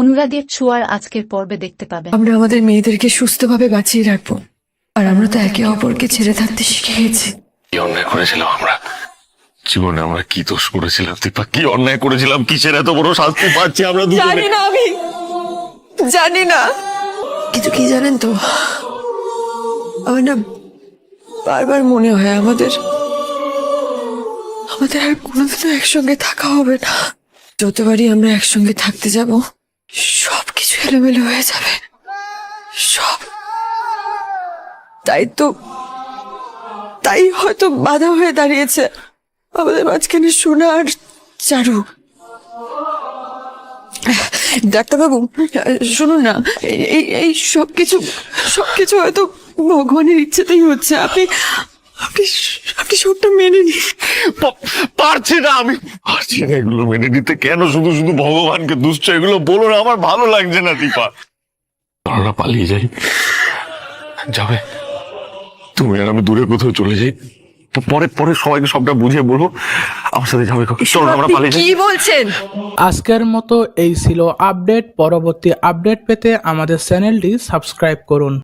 অনুরাগের ছোঁয়ার আজকের পর্বে দেখতে পাবেন। আমরা আমাদের মেয়েদেরকে সুস্থভাবে বাঁচিয়ে রাখব। আর আমরা তো একে অপরকে ছেড়ে থাকতে শিখে গেছি কি অন্যায় করেছিলাম আমরা? জীবনে আমরা কি দোষ করেছিলাম? দীপা কি অন্যায় করেছিলাম? কিসের এত বড় শাস্তি পাচ্ছি আমরা দুজনে? জানি না আমি। জানি না। কিন্তু কি জানেন তো? আমার না বারবার মনে হয় আমাদের আমাদের আর কোনোদিনও একসঙ্গে থাকা হবে না। যতবারই আমরা একসঙ্গে থাকতে যাব সব কিছু এলোমেলো হয়ে যাবে। সব। তাই তো, তাই হয়তো বাধা হয়ে দাঁড়িয়েছে। আমাদের মাঝখানে সোনা আর চারু। ডাক্তারবাবু, শুনুন না, এই- এই সব কিছু সব কিছু হয়তো ভগবানের ইচ্ছেতেই হচ্ছে। আপনি আপনি আপনি সবটা মেনে নিন। পারছি না আমি। পারছি না এগুলো মেনে নিতে। কেন শুধু শুধু ভগবানকে দুশ্চ এগুলো বলো না আমার ভালো লাগছে না দীপা। আমরা পালিয়ে যাই। যাবে। তুমি আর আমি দূরে কোথাও চলে যাই। পরে পরে সবাইকে সবটা বুঝিয়ে বলব। আমার সাথে যাবে চলো আমরা পালিয়ে যাই। কি বলছেন? আজকের মতো এই ছিল আপডেট। পরবর্তী আপডেট পেতে আমাদের চ্যানেলটি সাবস্ক্রাইব করুন।